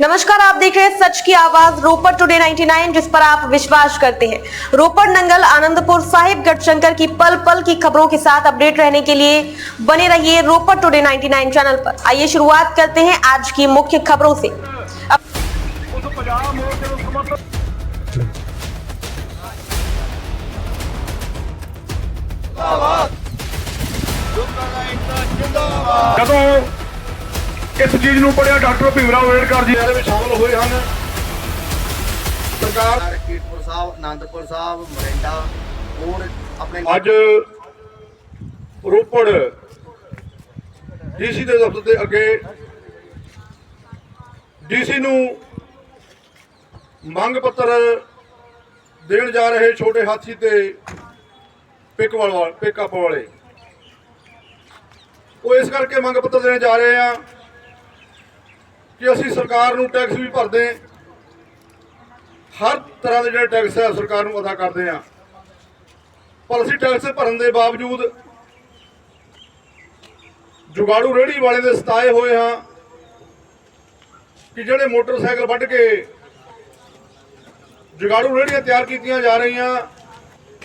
नमस्कार आप देख रहे हैं सच की आवाज़ रोपर टुडे 99 जिस पर आप विश्वास करते हैं। रोपड़ नंगल आनंदपुर साहिब गढ़शंकर की पल पल की खबरों के साथ अपडेट रहने के लिए बने रहिए रोपर टुडे 99 चैनल पर। आइए शुरुआत करते हैं आज की मुख्य खबरों से। अब ਇਸ ਚੀਜ਼ ਨੂੰ ਪੜਿਆ ਡਾਕਟਰ ਭੀਮਰਾਓ ਅੰਬੇਡਕਰ ਜੀ। ਇਹਦੇ ਵਿੱਚ ਸ਼ਾਮਲ ਹੋਏ ਹਨ। ਸਰਕਾਰ ਕੀਰਤਪੁਰ ਸਾਹਿਬ ਆਨੰਦਪੁਰ ਸਾਹਿਬ ਮਰਿੰਡਾ ਹੋਰ ਆਪਣੇ ਅੱਜ ਰੋਪੜ ਡੀਸੀ ਦੇ ਦਫ਼ਤਰ ਦੇ ਅੱਗੇ ਡੀਸੀ ਨੂੰ ਮੰਗ ਪੱਤਰ ਦੇਣ ਜਾ ਰਹੇ ਛੋਟੇ ਹਾਥੀ ਤੇ ਪਿਕ ਵਾਲ ਪਿਕਅਪ ਵਾਲੇ। ਉਹ ਇਸ ਕਰਕੇ ਮੰਗ ਪੱਤਰ ਦੇਣ ਜਾ ਰਹੇ ਆ ਕਿ ਅਸੀਂ ਸਰਕਾਰ ਨੂੰ ਟੈਕਸ ਵੀ ਭਰਦੇ ਹਰ ਤਰ੍ਹਾਂ ਦੇ ਜਿਹੜੇ ਟੈਕਸ ਹੈ ਸਰਕਾਰ ਨੂੰ ਅਦਾ ਕਰਦੇ ਆ ਪਰ ਅਸੀਂ ਟੈਕਸ ਭਰਨ ਦੇ ਬਾਵਜੂਦ ਜੁਗਾੜੂ ਰੇੜੀ ਵਾਲੇ ਦੇ ਸਤਾਏ ਹੋਏ ਹਾਂ ਕਿ ਜਿਹੜੇ ਮੋਟਰਸਾਈਕਲ ਵੱਢ ਕੇ ਜੁਗਾੜੂ ਰੇੜੀਆਂ ਤਿਆਰ ਕੀਤੀਆਂ ਜਾ ਰਹੀਆਂ,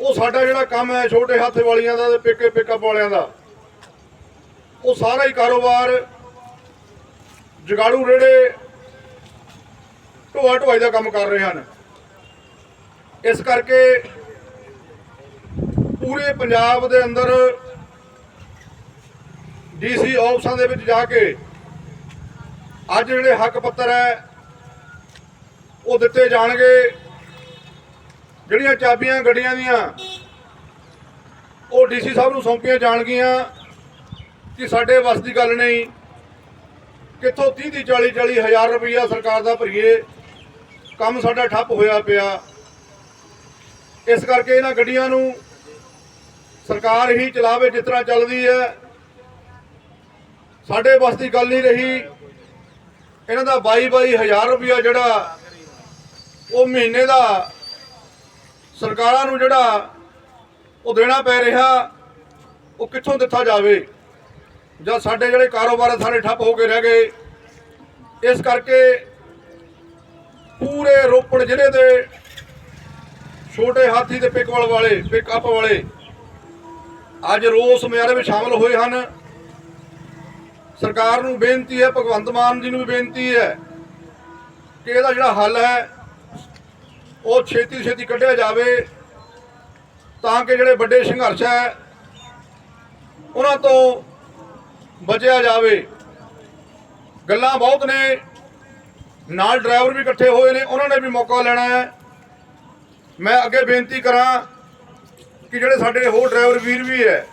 ਉਹ ਸਾਡਾ ਜਿਹੜਾ ਕੰਮ ਹੈ, ਛੋਟੇ ਹੱਥ ਵਾਲੀਆਂ ਦਾ ਤੇ ਪਿੱਕੇ ਪਿਕਅਪ ਵਾਲਿਆਂ ਦਾ, ਉਹ ਸਾਰਾ ਹੀ ਕਾਰੋਬਾਰ ਜਗਾੜੂ ਰੇੜੇ ਢੋਆ ਢੋਆਈ ਦਾ ਕੰਮ ਕਰ ਰਹੇ ਹਨ। ਇਸ ਕਰਕੇ ਪੂਰੇ ਪੰਜਾਬ ਦੇ ਅੰਦਰ ਡੀਸੀ ਆਫਿਸਾਂ ਦੇ ਵਿੱਚ ਜਾ ਕੇ ਅੱਜ ਜਿਹੜੇ ਹੱਕ ਪੱਤਰ ਹੈ, ਉਹ ਦਿੱਤੇ ਜਾਣਗੇ। ਜਿਹੜੀਆਂ ਚਾਬੀਆਂ ਗੱਡੀਆਂ ਦੀਆਂ, ਉਹ ਡੀਸੀ ਸਾਹਿਬ ਨੂੰ ਸੌਂਪੀਆਂ ਜਾਣਗੀਆਂ ਕਿ ਸਾਡੇ ਵੱਸ ਦੀ ਗੱਲ ਨਹੀਂ। ਕਿੱਥੋਂ 30 ਦੀ 40 40 ਹਜ਼ਾਰ ਰੁਪਈਆ ਸਰਕਾਰ ਦਾ ਭਰੀਏ। ਕੰਮ ਸਾਡਾ ਠੱਪ ਹੋਇਆ ਪਿਆ। ਇਸ ਕਰਕੇ ਇਹਨਾਂ ਗੱਡੀਆਂ ਨੂੰ ਸਰਕਾਰ ਹੀ ਚਲਾਵੇ ਜਿਸ ਤਰ੍ਹਾਂ ਚੱਲਦੀ ਹੈ। ਸਾਡੇ ਬਸ ਦੀ ਗੱਲ ਨਹੀਂ ਰਹੀ। ਇਹਨਾਂ ਦਾ 22 22 ਹਜ਼ਾਰ ਰੁਪਇਆ ਜਿਹੜਾ ਉਹ ਮਹੀਨੇ ਦਾ ਸਰਕਾਰਾਂ ਨੂੰ ਜਿਹੜਾ ਉਹ ਦੇਣਾ ਪੈ ਰਿਹਾ, ਉਹ ਕਿੱਥੋਂ ਦਿੱਤਾ ਜਾਵੇ? ਜਾਂ ਸਾਡੇ ਜਿਹੜੇ ਕਾਰੋਬਾਰ ਸਾਰੇ ਠੱਪ ਹੋ ਕੇ ਰਹਿ ਗਏ। ਇਸ ਕਰਕੇ ਪੂਰੇ ਰੋਪੜ ਜ਼ਿਲ੍ਹੇ ਦੇ ਛੋਟੇ ਹਾਥੀ ਤੇ ਪਿਕਵਲ ਵਾਲੇ ਪਿਕਅਪ ਵਾਲੇ ਅੱਜ ਰੋਸ ਮਿਆਰੇ ਵਿੱਚ ਸ਼ਾਮਲ ਹੋਏ ਹਨ। ਸਰਕਾਰ ਨੂੰ ਬੇਨਤੀ ਹੈ, ਭਗਵੰਤ ਮਾਨ ਜੀ ਨੂੰ ਵੀ ਬੇਨਤੀ ਹੈ ਕਿ ਇਹਦਾ ਜਿਹੜਾ ਹੱਲ ਹੈ, ਉਹ ਛੇਤੀ ਛੇਤੀ ਕੱਢਿਆ ਜਾਵੇ ਤਾਂ ਕਿ ਜਿਹੜੇ ਵੱਡੇ ਸੰਘਰਸ਼ ਹੈ, ਉਹਨਾਂ ਤੋਂ ਬਚਿਆ ਜਾਵੇ। ਗੱਲਾਂ ਬਹੁਤ ਨੇ। ਨਾਲ ਡਰਾਈਵਰ ਵੀ ਇਕੱਠੇ ਹੋਏ ਨੇ, ਉਹਨਾਂ ਨੇ ਵੀ ਮੌਕਾ ਲੈਣਾ ਹੈ। ਮੈਂ ਅੱਗੇ ਬੇਨਤੀ ਕਰਾਂ ਕਿ ਜਿਹੜੇ ਸਾਡੇ ਹੋਰ ਡਰਾਈਵਰ ਵੀਰ ਵੀ ਹੈ,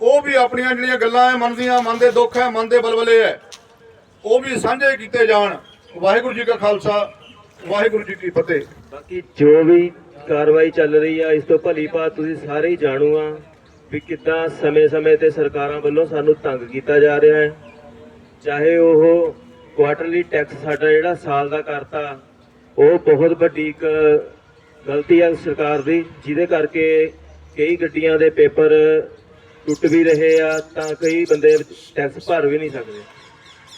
ਉਹ ਵੀ ਆਪਣੀਆਂ ਜਿਹੜੀਆਂ ਗੱਲਾਂ ਹੈ, ਮਨ ਦੀਆਂ, ਮਨ ਦੇ ਦੁੱਖ ਹੈ, ਮਨ ਦੇ ਬਲਬਲੇ ਹੈ, ਉਹ ਵੀ ਸਾਂਝੇ ਕੀਤੇ ਜਾਣ। ਵਾਹਿਗੁਰੂ ਜੀ ਕਾ ਖਾਲਸਾ, ਵਾਹਿਗੁਰੂ ਜੀ ਕੀ ਫਤਿਹ। ਬਾਕੀ ਜੋ ਵੀ ਕਾਰਵਾਈ ਚੱਲ ਰਹੀ ਆ, ਇਸ ਤੋਂ ਭਲੀ ਭਾਤ ਤੁਸੀਂ ਸਾਰੇ ਹੀ ਜਾਣੂ ਆ। ਵੀ ਕਿੱਦਾਂ ਸਮੇਂ-ਸਮੇਂ ਤੇ ਸਰਕਾਰਾਂ ਵੱਲੋਂ ਸਾਨੂੰ ਤੰਗ ਕੀਤਾ ਜਾ ਰਿਹਾ ਹੈ। ਚਾਹੇ ਉਹ ਕੁਆਟਰਲੀ ਟੈਕਸ ਸਾਡਾ ਜਿਹੜਾ ਸਾਲ ਦਾ ਕਰਤਾ, ਉਹ ਬਹੁਤ ਵੱਡੀ ਇੱਕ ਗਲਤੀ ਹੈ ਸਰਕਾਰ ਦੀ, ਜਿਹਦੇ ਕਰਕੇ ਕਈ ਗੱਡੀਆਂ ਦੇ ਪੇਪਰ ਟੁੱਟ ਵੀ ਰਹੇ ਆ, ਤਾਂ ਕਈ ਬੰਦੇ ਟੈਕਸ ਭਰ ਵੀ ਨਹੀਂ ਸਕਦੇ।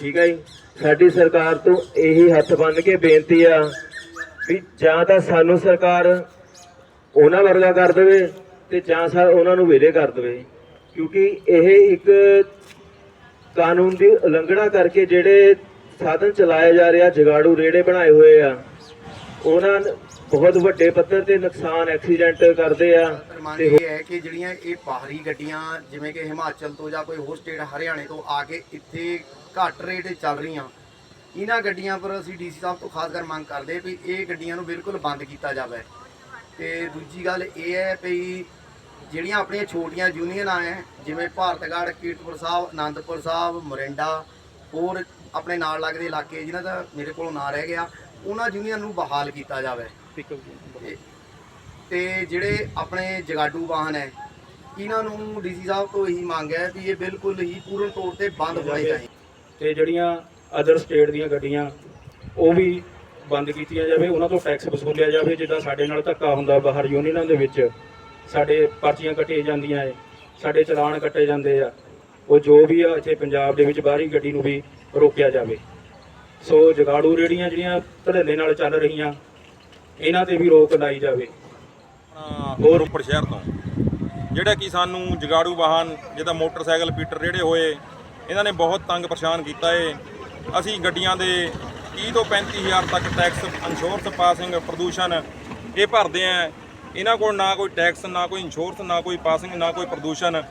ਠੀਕ ਹੈ ਜੀ? ਸਾਡੀ ਸਰਕਾਰ ਤੋਂ ਇਹੀ ਹੱਥ ਬੰਨ ਕੇ ਬੇਨਤੀ ਆ ਵੀ ਜਾਂ ਤਾਂ ਸਾਨੂੰ ਸਰਕਾਰ ਉਹਨਾਂ ਵਰਗਾ ਕਰ ਦੇਵੇ ਤੇ ਜਾਂ ਸਾ ਉਹਨਾਂ ਨੂੰ ਵਿਹਲੇ ਕਰ ਦੇਵੇ। ਕਿਉਂਕਿ ਇਹ ਇੱਕ ਕਾਨੂੰਨ ਦੀ ਉਲੰਘਣਾ ਕਰਕੇ ਜਿਹੜੇ ਸਾਧਨ ਚਲਾਏ ਜਾ ਰਿਹਾ ਜਗਾੜੂ ਰੇੜੇ ਬਣਾਏ ਹੋਏ ਆ, ਉਹਨਾਂ ਬਹੁਤ ਵੱਡੇ ਪੱਧਰ ਤੇ ਨੁਕਸਾਨ ਐਕਸੀਡੈਂਟ ਕਰਦੇ ਆ। ਮੰਗ ਤੇ ਇਹ ਹੈ ਕਿ ਜਿਹੜੀਆਂ ਇਹ ਬਾਹਰੀ ਗੱਡੀਆਂ, ਜਿਵੇਂ ਕਿ ਹਿਮਾਚਲ ਤੋਂ ਜਾਂ ਕੋਈ ਹੋਰ ਸਟੇਟ ਹਰਿਆਣੇ ਤੋਂ ਆ ਕੇ ਇੱਥੇ ਘੱਟ ਰੇਟ ਚੱਲ ਰਹੀਆਂ। ਇਹਨਾਂ ਗੱਡੀਆਂ ਪਰ ਅਸੀਂ ਡੀਸੀ ਸਾਹਿਬ ਤੋਂ ਖਾਸ ਕਰ ਮੰਗ ਕਰਦੇ ਵੀ ਇਹ ਗੱਡੀਆਂ ਨੂੰ ਬਿਲਕੁਲ ਬੰਦ ਕੀਤਾ ਜਾਵੇ। ਤੇ ਦੂਜੀ ਗੱਲ ਇਹ ਹੈ ਵੀ ਜਿਹੜੀਆਂ ਆਪਣੀਆਂ ਛੋਟੀਆਂ ਯੂਨੀਅਨਾਂ ਹੈ ਜਿਵੇਂ ਭਾਰਤਗੜ੍ਹ ਕੀਰਤਪੁਰ ਸਾਹਿਬ ਆਨੰਦਪੁਰ ਸਾਹਿਬ ਮੋਰਿੰਡਾ ਹੋਰ ਆਪਣੇ ਨਾਲ ਲੱਗਦੇ ਇਲਾਕੇ ਜਿਨ੍ਹਾਂ ਦਾ ਮੇਰੇ ਕੋਲ ਨਾਂ ਰਹਿ ਗਿਆ ਉਹਨਾਂ ਯੂਨੀਅਨ ਨੂੰ ਬਹਾਲ ਕੀਤਾ ਜਾਵੇ। ਤੇ- ਤੇ ਜਿਹੜੇ ਆਪਣੇ ਜਗਾਡੂ ਵਾਹਨ ਹੈ ਇਹਨਾਂ ਨੂੰ ਡੀਸੀ ਸਾਹਿਬ ਤੋਂ ਇਹੀ ਮੰਗ ਹੈ ਵੀ ਇਹ ਬਿਲਕੁਲ ਹੀ ਪੂਰਨ ਤੌਰ ਤੇ ਬੰਦ ਹੋਣੇ ਚਾਹੀਦੇ। ਤੇ ਜਿਹੜੀਆਂ ਅਦਰ ਸਟੇਟ ਦੀਆਂ ਗੱਡੀਆਂ ਉਹ ਵੀ ਬੰਦ ਕੀਤੀਆਂ ਜਾਵੇ, ਉਹਨਾਂ ਤੋਂ ਟੈਕਸ ਵਸੂਲਿਆ ਜਾਵੇ, ਜਿੱਦਾਂ ਸਾਡੇ ਨਾਲ ਧੱਕਾ ਹੁੰਦਾ ਬਾਹਰ ਯੂਨੀਅਨਾਂ ਦੇ ਵਿੱਚ, ਸਾਡੇ ਪਰਚੀਆਂ ਕੱਟੀਆਂ ਜਾਂਦੀਆਂ ਏ, ਸਾਡੇ ਚਲਾਨ ਕੱਟੇ ਜਾਂਦੇ ਆ, ਉਹ ਜੋ ਵੀ ਆ, ਇੱਥੇ ਪੰਜਾਬ ਦੇ ਵਿੱਚ ਬਾਹਰੀ ਗੱਡੀ ਨੂੰ ਵੀ ਰੋਕਿਆ ਜਾਵੇ। ਸੋ ਜਗਾੜੂ ਰੇੜੀਆਂ ਜਿਹੜੀਆਂ ਧੜੱਲੇ ਨਾਲ ਚੱਲ ਰਹੀਆਂ, ਇਹਨਾਂ ਤੇ ਵੀ ਰੋਕ ਲਾਈ ਜਾਵੇ। ਹੋਰ ਰੋਪੜ ਸ਼ਹਿਰ ਤੋਂ, ਜਿਹੜਾ ਕਿ ਸਾਨੂੰ ਜਗਾੜੂ ਵਾਹਨ, ਜਿਹਦਾ ਮੋਟਰਸਾਈਕਲ, ਪੀਟਰ ਰੇੜੇ ਹੋਏ, ਇਹਨਾਂ ਨੇ ਬਹੁਤ ਤੰਗ ਪਰੇਸ਼ਾਨ ਕੀਤਾ ਏ। ਅਸੀਂ ਗੱਡੀਆਂ ਦੇ 30 ਤੋਂ 35000 ਤੱਕ ਟੈਕਸ ਇੰਸ਼ੋਰੈਂਸ ਪਾਸਿੰਗ ਪ੍ਰਦੂਸ਼ਣ ਇਹ ਭਰਦੇ ਆ। ਇਹਨਾਂ ਕੋਲ ਨਾ ਕੋਈ ਟੈਕਸ ਨਾ ਕੋਈ ਇੰਸ਼ੋਰੈਂਸ ਨਾ ਕੋਈ ਪਾਸਿੰਗ ਨਾ ਕੋਈ ਪ੍ਰਦੂਸ਼ਣ।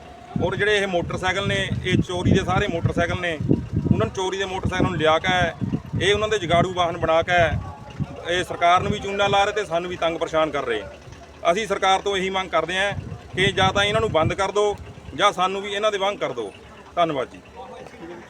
ਔਰ ਜਿਹੜੇ ਇਹ ਮੋਟਰਸਾਈਕਲ ਨੇ, ਇਹ ਚੋਰੀ ਦੇ ਸਾਰੇ ਮੋਟਰਸਾਈਕਲ ਨੇ, ਉਹਨਾਂ ਨੂੰ ਚੋਰੀ ਦੇ ਮੋਟਰਸਾਈਕਲ ਨੂੰ ਲਿਆ ਕੇ ਇਹ ਉਹਨਾਂ ਦੇ ਜਗਾੜੂ ਵਾਹਨ ਬਣਾ ਕੇ ਇਹ ਸਰਕਾਰ ਨੂੰ ਵੀ ਚੂਨਾ ਲਾ ਰਹੇ ਤੇ ਸਾਨੂੰ ਵੀ ਤੰਗ ਪਰੇਸ਼ਾਨ ਕਰ ਰਹੇ। ਅਸੀਂ ਸਰਕਾਰ ਤੋਂ ਇਹੀ ਮੰਗ ਕਰਦੇ ਹਾਂ ਕਿ ਜਾਂ ਤਾਂ ਇਹਨਾਂ ਨੂੰ ਬੰਦ ਕਰ ਦਿਓ ਜਾਂ ਸਾਨੂੰ ਵੀ ਇਹਨਾਂ ਦੇ ਵਾਂਗ ਕਰ ਦਿਓ। ਧੰਨਵਾਦ ਜੀ।